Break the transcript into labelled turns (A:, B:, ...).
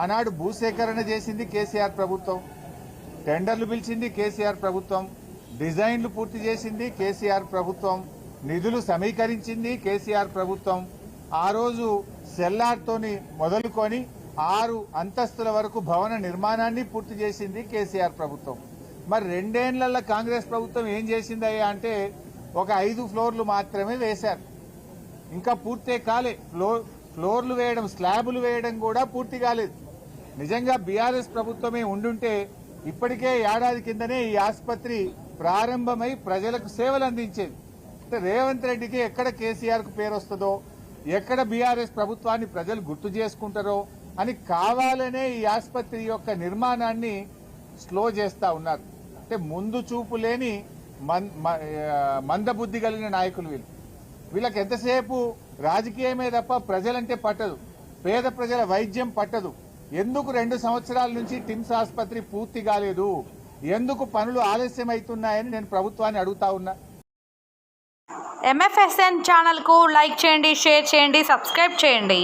A: ఆనాడు భూసేకరణ చేసింది కేసీఆర్ ప్రభుత్వం. టెండర్లు పిలిచింది కేసీఆర్ ప్రభుత్వం. డిజైన్లు పూర్తి చేసింది కేసీఆర్ ప్రభుత్వం. నిధులు సమీకరించింది కేసీఆర్ ప్రభుత్వం. ఆ రోజు సెల్లార్తోని మొదలుకొని ఆరు అంతస్తుల వరకు భవన నిర్మాణాన్ని పూర్తి చేసింది కేసీఆర్ ప్రభుత్వం. మరి రెండేళ్ళలో కాంగ్రెస్ ప్రభుత్వం ఏం చేసిందయ్యా అంటే ఒక ఐదు ఫ్లోర్లు మాత్రమే వేశారు. ఇంకా పూర్తే కాలే. ఫ్లోర్ ఫ్లోర్లు వేయడం స్లాబులు వేయడం కూడా పూర్తి కాలేదు. నిజంగా బీఆర్ఎస్ ప్రభుత్వమే ఉండుంటే ఇప్పటికే ఏడాది కిందనే ఈ ఆసుపత్రి ప్రారంభమై ప్రజలకు సేవలు అందించేది. రేవంత్ రెడ్డికి ఎక్కడ కేసీఆర్కు పేరు వస్తుందో ఎక్కడ బీఆర్ఎస్ ప్రభుత్వాన్ని ప్రజలు గుర్తు చేసుకుంటారో అని కావాలనే ఈ ఆసుపత్రి యొక్క నిర్మాణాన్ని స్లో చేస్తా ఉన్నారు. అంటే ముందు చూపు లేని మన్- మ- మందబుద్ధి కలిగిన నాయకులు వీళ్ళు. వీళ్ళకి ఎంతసేపు రాజకీయమే తప్ప ప్రజలంటే పట్టదు. పేద ప్రజల వైద్యం పట్టదు. ఎందుకు రెండు సంవత్సరాల నుంచి టిమ్స్ ఆసుపత్రి పూర్తి కాలేదు? ఎందుకు పనులు ఆలస్యం అవుతున్నాయని నేను ప్రభుత్వాన్ని అడుగుతా ఉన్నా.
B: ఎంఎఫ్ఎస్ఎన్ ఛానల్కు లైక్ చేయండి షేర్ చేయండి సబ్స్క్రైబ్ చేయండి.